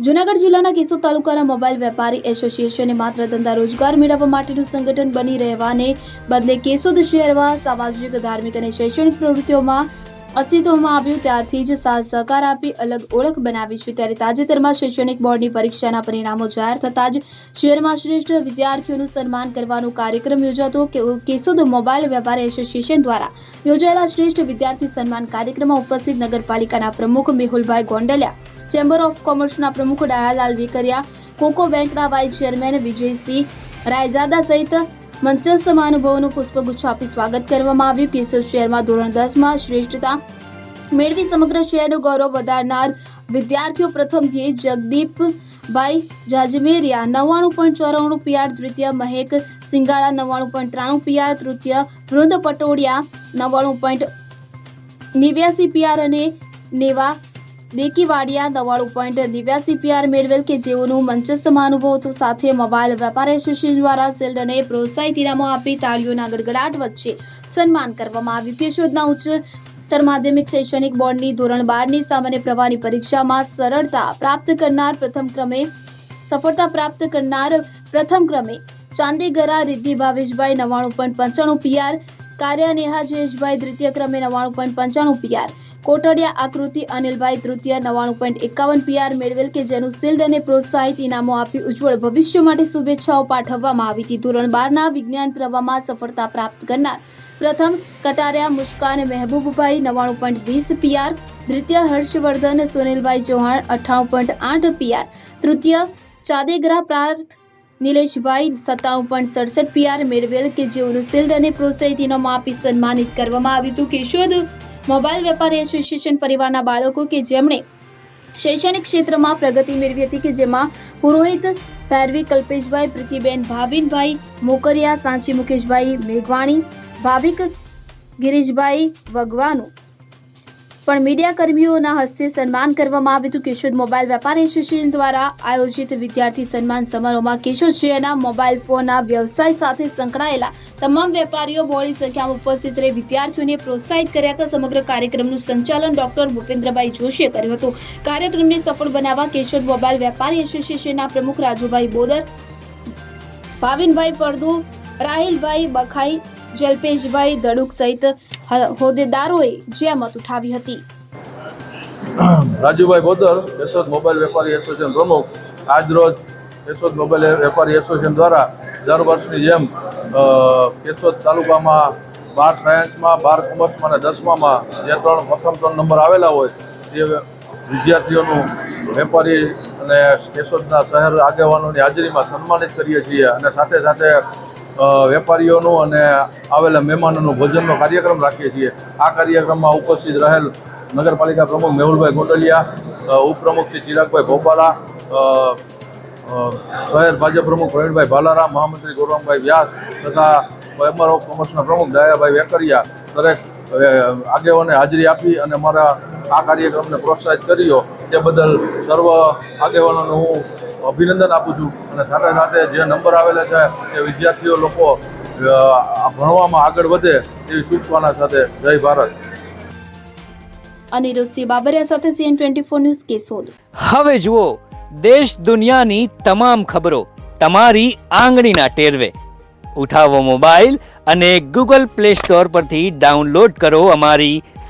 જૂનાગઢ જિલ્લાના કેશોદ તાલુકાના મોબાઈલ વેપારી એસોસિએશને માત્ર ધંધા રોજગાર મેળવવા માટેનું સંગઠન બની રહેવાને બદલે કેશોદ શહેરમાં સામાજિક, ધાર્મિક અને શૈક્ષણિક પ્રવૃત્તિઓમાં અસ્તિત્વમાં આવ્યું, ત્યારથી જ સાથ સહકાર આપી અલગ ઓળખ બનાવી છે. ત્યારે તાજેતરમાં શૈક્ષણિક બોર્ડની પરીક્ષાના પરિણામો જાહેર થતાં જ શહેરમાં શ્રેષ્ઠ વિદ્યાર્થીઓનું સન્માન કરવાનો કાર્યક્રમ યોજાતો કેશોદ મોબાઈલ વેપાર એસોસિએશન દ્વારા યોજાયેલા શ્રેષ્ઠ વિદ્યાર્થી સન્માન કાર્યક્રમમાં ઉપસ્થિત નગરપાલિકાના પ્રમુખ મેહુલભાઈ ગોંડલિયા ચેમ્બર ઓફ કોમર્સના પ્રમુખ ડાયાલાલ વિકરિયા, કોકો બેંકના વાઇસ ચેરમેન વિજયસિંહ રાયજાદા સહિત મંચસ્થ મહાનુભાવોનું પુષ્પગુચ્છ આપી સ્વાગત કરવામાં આવ્યું. કેશોદ શહેરમાં ધોરણ દસમાં શ્રેષ્ઠતા મેળવી સમગ્ર શહેરનું ગૌરવ વધારનાર વિદ્યાર્થીઓ પ્રથમ ધ્યેય જગદીપભાઈ જાજમેરિયા, નવ્વાણું પોઈન્ટ ચોરાણું પીઆર દ્વિતીય મહેક સિંગાળા, નવ્વાણું પોઈન્ટ ત્રાણું પીઆર તૃતીય વૃંદ પટોડિયા નવ્વાણું પોઈન્ટ નેવ્યાસી પીઆર અને નેવા દેકીવાડિયા નવ્વાણું પોઈન્ટ નેવ્યાસી પીઆર મેળવેલ કે જેઓનું મંચસ્થ મહાનુભાવો સાથે મોબાઈલ વેપાર એસોસિએશન દ્વારા સેલ્ડને પ્રોત્સાહિત ઇનામો આપી તાળીઓના ગડગડાટ વચ્ચે સન્માન કરવામાં આવ્યું કેશોદના ઉચ્ચતર માધ્યમિક શૈક્ષણિક બોર્ડની ધોરણ બારની સામાન્ય પ્રવાહની પરીક્ષામાં સરળતા પ્રાપ્ત કરનાર પ્રથમ ક્રમે સફળતા પ્રાપ્ત કરનાર પ્રથમ ક્રમે ચાંદીગરા, રિદ્ધિ ભાવેશભાઈ નવ્વાણું પોઈન્ટ પંચાણું પીઆર, કાર્યા નેહા જયેશભાઈ દ્વિતીય ક્રમે નવ્વાણું પોઈન્ટ પંચાણું પીઆર કોટડિયા આકૃતિ અનિલભાઈ તૃતીય નવાણું પોઈન્ટ એકાવન પીઆર મેળવેલ કે જેનું શિલ્ડ અને પ્રોત્સાહિત ઇનામો આપી ઉજ્જવળ ભવિષ્ય માટે શુભેચ્છાઓ પાઠવવામાં આવી હતી. ધોરણ બારના વિજ્ઞાન પ્રવાહમાં સફળતા પ્રાપ્ત કરનાર પ્રથમ કટારિયા મુસ્કાન મહેબૂબભાઈ નવ્વાણું પોઈન્ટ વીસ પીઆર દ્વિતીય હર્ષવર્ધન સુનિલભાઈ ચૌહાણ અઠ્ઠાણું પોઈન્ટ આઠ પીઆર તૃતીય ચાદેગરા પ્રાર્થ નિલેશભાઈ સત્તાણું પોઈન્ટ સડસઠ પીઆર મેળવેલ કે જેઓનું શિલ્ડ અને પ્રોત્સાહિત ઇનામો આપી સન્માનિત કરવામાં આવ્યું હતું. કેશોદ મોબાઈલ વેપારી એસોસિએશન પરિવારના બાળકો કે જેમણે શૈક્ષણિક ક્ષેત્રમાં પ્રગતિ મેળવી હતી કે જેમાં પુરોહિત ભૈરવી કલ્પેશભાઈ, પ્રીતિબેન ભાવિનભાઈ, મોકરિયા, સાંચી મુકેશભાઈ મેઘવાણી, ભાવિક ગિરીશભાઈ વગવાનું પણ મીડિયા કર્મીઓના હસ્તે સન્માન કરવામાં આવ્યું હતું. કેશોદ મોબાઈલ વેપાર એસોસિએશન દ્વારા આયોજિત વિદ્યાર્થી સન્માન સમારોહમાં કેશોદ શહેરના મોબાઈલ ફોનના વ્યવસાય સાથે સંકળાયેલા તમામ વેપારીઓ બહોળી સંખ્યામાં ઉપસ્થિત રહી વિદ્યાર્થીઓને પ્રોત્સાહિત કર્યા હતા. સમગ્ર કાર્યક્રમનું સંચાલન ડોક્ટર ભૂપેન્દ્રભાઈ જોશીએ કર્યું હતું. કાર્યક્રમને સફળ બનાવવા કેશોદ મોબાઈલ વેપારી એસોસિએશનના પ્રમુખ રાજુભાઈ બોદર, ભાવિનભાઈ ફળદુ, રાહિલભાઈ બખાઈ, જલ્પેશભાઈ દડુક સહિત હોદ્દેદારોએ જહેમત ઉઠાવી હતી. રાજુભાઈ બોદર યશોદ મોબાઈલ વેપારી એસોસિએશન પ્રમુખ, આજરોજ કેશોદ મોબાઈલ વેપારી એસોસિએશન દ્વારા દર વર્ષની જેમ કેશોદ તાલુકામાં બાર સાયન્સમાં, બાર કોમર્સમાં અને દસમામાં જે ત્રણ, પ્રથમ ત્રણ નંબર આવેલા હોય, તે વિદ્યાર્થીઓનું વેપારી અને કેશોદના શહેર આગેવાનોની હાજરીમાં સન્માનિત કરીએ છીએ અને સાથે સાથે વેપારીઓનું અને આવેલા મહેમાનોનું ભોજનનો કાર્યક્રમ રાખીએ છીએ. આ કાર્યક્રમમાં ઉપસ્થિત રહેલ નગરપાલિકા પ્રમુખ મેહુલભાઈ ગોંડલિયા અ, ઉપપ્રમુખ શ્રી ચિરાગભાઈ ભોપાલા શહેર ભાજપ પ્રમુખ પ્રવીણભાઈ ભાલારામ મહામંત્રી ગૌરવભાઈ વ્યાસ તથા ચેમ્બર ઓફ કોમર્સના પ્રમુખ દયાભાઈ વેકરિયા દરેક આગેવાને હાજરી આપી અને મારા આ કાર્યક્રમને પ્રોત્સાહિત કર્યો. તે બદલ સર્વ આગેવાનોને હું અભિનંદન આપું છું અને સાથે સાથે જે નંબર આવેલા છે તે વિદ્યાર્થીઓ લોકો ભણવામાં આગળ વધે તેવી શુભકામના સાથે જય ભારત. અનિરુદ્ધ બાબરિયા સાથે CN twenty four news Keshod હવે જુઓ દેશ દુનિયાની તમામ ખબરો તમારી આંગળીના ટેરવે. ઉઠાવો મોબાઈલ અને ગૂગલ પ્લે સ્ટોર પરથી ડાઉનલોડ કરો અમારી